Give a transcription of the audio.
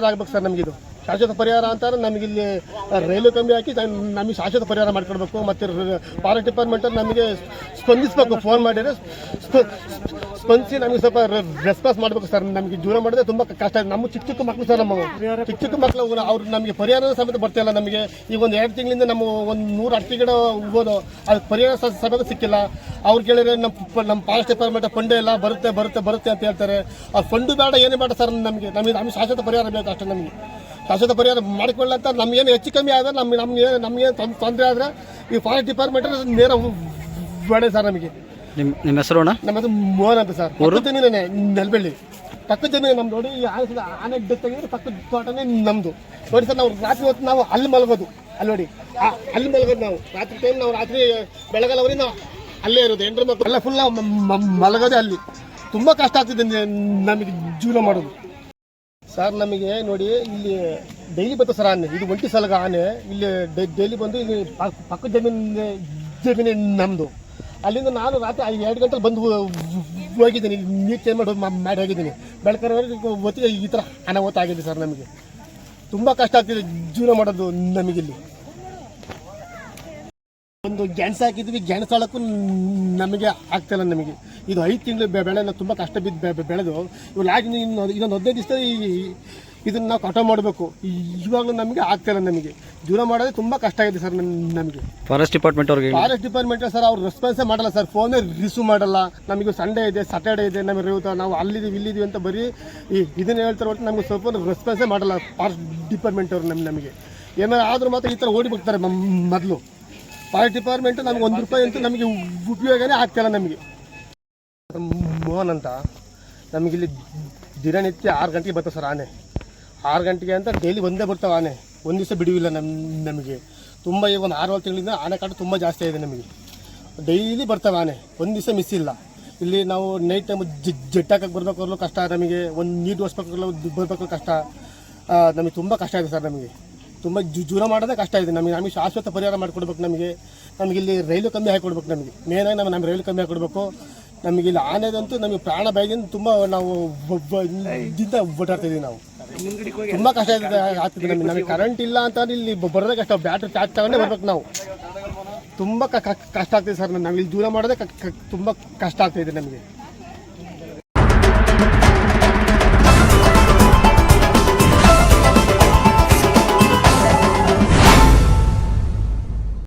ಪರಿಹಾರ ಆಗ್ಬೇಕು ಸರ್ ನಮಗಿದು ಶಾಶ್ವತ ಪರಿಹಾರ ಅಂತಾರೆ ನಮಗೆ ಇಲ್ಲಿ ರೈಲು ಕಂಬಿ ಹಾಕಿ ನಮ್- ನಮಗೆ ಶಾಶ್ವತ ಪರಿಹಾರ ಮಾಡ್ಕೊಡ್ಬೇಕು ಮತ್ತು ಫಾರೆಸ್ಟ್ ಡಿಪಾರ್ಟ್ಮೆಂಟ್ ನಮಗೆ ಸ್ಪಂದಿಸಬೇಕು ಫೋನ್ ಮಾಡಿದ್ರೆ ಸ್ಪ- ಸ್ಪಂದಿಸಿ ನಮಗೆ ಸ್ವಲ್ಪ ರೆಸ್ಪಾನ್ಸ್ ಮಾಡಬೇಕು ಸರ್. ನಮಗೆ ದೂರ ಮಾಡಿದ್ರೆ ತುಂಬ ಕಷ್ಟ. ಇದೆ ನಮ್ಮ ಚಿಕ್ಕ ಚಿಕ್ಕ ಮಕ್ಕಳು ಸರ್ ನಮ್ಮ ಚಿಕ್ಕ ಚಿಕ್ಕ ಮಕ್ಕಳು ಅವ್ರು ನಮಗೆ ಪರಿಹಾರ ಸಮೇತ ಬರ್ತಿಲ್ಲ ನಮಗೆ. ಈಗ ಒಂದು ಎರಡು ತಿಂಗಳಿಂದ ನಮ್ಮ ಒಂದು ನೂರು ಅಡಿಕೆ ಗಿಡ ಹೋಗೋದು ಅದು ಪರಿಹಾರ ಸಮೇತ ಸಿಕ್ಕಿಲ್ಲ. ಅವ್ರು ಕೇಳಿದ್ರೆ ನಮ್ಮ ನಮ್ಮ ಫಾರೆಸ್ಟ್ ಡಿಪಾರ್ಟ್ಮೆಂಟ್ ಫಂಡೇ ಇಲ್ಲ ಬರುತ್ತೆ ಬರುತ್ತೆ ಬರುತ್ತೆ ಅಂತ ಹೇಳ್ತಾರೆ. ಆ ಫಂಡು ಬೇಡ ಏನೇ ಬೇಡ ಸರ್ ನಮಗೆ. ನಮಗೆ ನಮಗೆ ಶಾಶ್ವತ ಪರಿಹಾರ ಬೇಕು ಅಷ್ಟೇ ನಮಗೆ. ಶಾಶ್ವತ ಪರಿಹಾರ ಮಾಡಿಕೊಳ್ಳ ಅಂತ ನಮ್ಗೇನು ಹೆಚ್ಚು ಕಮ್ಮಿ ಆದರೆ ನಮ್ಗೆ ನಮ್ಗೆ ನಮಗೆ ತೊಂದರೆ ಆದರೆ ಈ ಫಾರೆಸ್ಟ್ ಡಿಪಾರ್ಟ್ಮೆಂಟ್ ನೇರ ಬೇಡ ಸರ್ ನಮಗೆ. ನಿಮ್ಮ ನಿಮ್ಮ ಹೆಸರು ಅಣ್ಣ? ನಮ್ಮ ಹೆಸರು ಮೋಹನ್ ಅಂತ ಸರ್. ಪಕ್ಕದ ಜಮೀನೇ ನೆಲಬೆಳ್ಳಿ. ಪಕ್ಕದ ಜಮೀನು ನಮ್ದು. ನೋಡಿ ಈ ಆನೆ ಆನೆ ಡೆತ್ ಆಗಿದ್ರೆ ಪಕ್ಕದ ತೋಟನೇ ನಮ್ದು. ನೋಡಿ ಸರ್ ನಾವು ರಾತ್ರಿ ಹೊತ್ತು ನಾವು ಅಲ್ಲಿ ಮಲಗೋದು. ಅಲ್ಲಿ ನೋಡಿ. ಅಲ್ಲಿ ಮಲಗೋದು ನಾವು. ರಾತ್ರಿ ಟೈಮ್ ನಾವು ರಾತ್ರಿ ಬೆಳಗಾಲವರೆಗೆ ನಾವು ಅಲ್ಲೇ ಇರೋದು. ಎಂಟ್ರ ಮಕ್ಕಳು ಎಲ್ಲ ಫುಲ್ ಮಲಗೋದೇ ಅಲ್ಲಿ. ತುಂಬ ಕಷ್ಟ ಆಗ್ತಿದೆ ನಮಗೆ ಜೀವನ ಮಾಡೋದು. ಸರ್, ನಮಗೆ ನೋಡಿ, ಇಲ್ಲಿ ಡೈಲಿ ಬರ್ತದೆ ಸರ್ ಆನೆ. ಇದು ಒಂಟಿ ಸಲಗ ಆನೆ. ಇಲ್ಲಿ ಡೈಲಿ ಬಂದು ಇಲ್ಲಿ ಪಕ್ಕ ಜಮೀನು ಜಮೀನು ನಮ್ಮದು ಅಲ್ಲಿಂದ ನಾನು ರಾತ್ರಿ ಐದು, ಎರಡು ಗಂಟೆಲಿ ಬಂದು ಹೋಗಿದ್ದೀನಿ. ನೀರು ಚೇಂಜ್ ಮಾಡಿ ಮಾಡಿ ಹೋಗಿದ್ದೀನಿ. ಬೆಳಕರವರೆಗೆ ಹೊತ್ತಿಗೆ ಈ ಥರ ಅನಾಹುತ ಆಗಿದೆ ಸರ್ ನಮಗೆ. ತುಂಬ ಕಷ್ಟ ಆಗ್ತಿದೆ ಜೀವನ ಮಾಡೋದು ನಮಗಿಲ್ಲಿ. ಒಂದು ಗೆಣಸು ಹಾಕಿದ್ವಿ ಗೆಣಸು ಹಾಳಕ್ಕೂ ನಮಗೆ ಆಗ್ತಿಲ್ಲ ನಮಗೆ. ಇದು ಐದು ತಿಂಗಳು ಬೆಳೆ ನಾವು ತುಂಬ ಕಷ್ಟ ಬಿದ್ದು ಬೆಳೆದು ಇವು ಲಾಸ್ಟ್ ಇನ್ನು ಇನ್ನೊಂದು ಹದಿನೈದು ದಿವಸ ಇದನ್ನು ನಾವು ಕಟಾವು ಮಾಡಬೇಕು. ಇವಾಗಲೂ ನಮಗೆ ಆಗ್ತಾಯಿಲ್ಲ ನಮಗೆ. ದೂರ ಮಾಡೋದೇ ತುಂಬ ಕಷ್ಟ ಆಗಿದೆ ಸರ್ ನಮಗೆ. ಫಾರೆಸ್ಟ್ ಡಿಪಾರ್ಟ್ಮೆಂಟ್ ಅವ್ರಿಗೆ ಫಾರೆಸ್ಟ್ ಡಿಪಾರ್ಟ್ಮೆಂಟ್ ಸರ್ ಅವ್ರು ರೆಸ್ಪಾನ್ಸೇ ಮಾಡಲ್ಲ ಸರ್. ಫೋನೇ ರಿಸೀವ್ ಮಾಡಲ್ಲ. ನಮಗೆ ಸಂಡೇ ಇದೆ ಸಾಟರ್ಡೆ ಇದೆ ನಮಗೆ ರೇವುತ ನಾವು ಅಲ್ಲಿದ್ದೀವಿ ಇಲ್ಲಿದ್ದೀವಿ ಅಂತ ಬರೀ ಈ ಇದನ್ನು ಹೇಳ್ತಾರೆ ಒಟ್ಟು ನಮಗೆ ಸ್ವಲ್ಪ ರೆಸ್ಪಾನ್ಸೇ ಮಾಡಲ್ಲ ಫಾರೆಸ್ಟ್ ಡಿಪಾರ್ಟ್ಮೆಂಟ್ ಅವರು ನಮಗೆ. ಏನಾದ್ರು ಆದರೂ ಮಾತ್ರ ಈ ಥರ ಓಡಿ ಬರ್ತಾರೆ ಮೊದಲು. ಫಾರೆಸ್ಟ್ ಡಿಪಾರ್ಟ್ಮೆಂಟ್ ನಮ್ಗೆ ಒಂದು ರೂಪಾಯಿ ಅಂತೂ ನಮಗೆ ಉಪಯೋಗನೇ ಆಗ್ತಿಲ್ಲ ನಮಗೆ. ಮೋಹನ್ ಅಂತ ನಮಗಿಲ್ಲಿ ದಿನನಿತ್ಯ ಆರು ಗಂಟೆಗೆ ಬರ್ತದೆ ಸರ್ ಆನೆ. ಆರು ಗಂಟೆಗೆ ಅಂತ ಡೈಲಿ ಒಂದೇ ಬರ್ತಾವೆ ಆನೆ. ಒಂದು ದಿವಸ ಬಿಡುವಿಲ್ಲ ನಮ್ಮ ನಮಗೆ. ತುಂಬ ಈಗ ಒಂದು ಆರು ತಿಂಗಳಿಂದ ಆನೆ ಕಾಟ ತುಂಬ ಜಾಸ್ತಿ ಇದೆ ನಮಗೆ. ಡೈಲಿ ಬರ್ತಾವೆ ಆನೆ, ಒಂದು ದಿವಸ ಮಿಸ್ ಇಲ್ಲ. ಇಲ್ಲಿ ನಾವು ನೈಟ್ ಟೈಮ್ ಜೆಟ್ ಹಾಕಕ್ಕೆ ಬರ್ಬೇಕಾದ್ರೂ ಕಷ್ಟ, ನಮಗೆ ಒಂದು ನೀರು ಓಡಿಸ್ಬೇಕು ಬರ್ಬೇಕಾದ್ರೂ ಕಷ್ಟ. ನಮಗೆ ತುಂಬ ಕಷ್ಟ ಇದೆ ಸರ್ ನಮಗೆ. ತುಂಬ ಜೂರ ಮಾಡೋದೇ ಕಷ್ಟ ಇದೆ ನಮಗೆ ನಮಗೆ ಶಾಶ್ವತ ಪರಿಹಾರ ಮಾಡಿಕೊಡ್ಬೇಕು ನಮಗೆ. ನಮಗೆ ಇಲ್ಲಿ ರೈಲು ಕಮ್ಮಿ ಹಾಕಿಕೊಡ್ಬೇಕು ನಮಗೆ. ಮೇನಾಗಿ ನಮ್ಮ ನಮ್ಮ ರೈಲು ಕಮ್ಮಿ ಹಾಕಿಕೊಡ್ಬೇಕು ನಮಗೆ ಇಲ್ಲಿ ಆನೆದಂತೂ ನಮಗೆ ಪ್ರಾಣ ಭಯದಿಂದ ತುಂಬ ನಾವು ಓಡಾಡ್ತಿದ್ದೀವಿ ನಾವು. ತುಂಬ ಕಷ್ಟ ಆಗ್ತಿದೆ ನಮಗೆ. ನಮಗೆ ಕರೆಂಟ್ ಇಲ್ಲ ಅಂತ ಇಲ್ಲಿ ಬರೋದೇ ಕಷ್ಟ. ಬ್ಯಾಟ್ರಿ ಚಾರ್ಜ್ ತಗೊಂಡೇ ಬರ್ಬೇಕು ನಾವು. ತುಂಬ ಕಷ್ಟ ಆಗ್ತಿದೆ ಸರ್ ನಮಗೆ. ಇಲ್ಲಿ ದೂರ ಮಾಡೋದೇ ತುಂಬ ಕಷ್ಟ ಆಗ್ತಿದೆ ನಮಗೆ.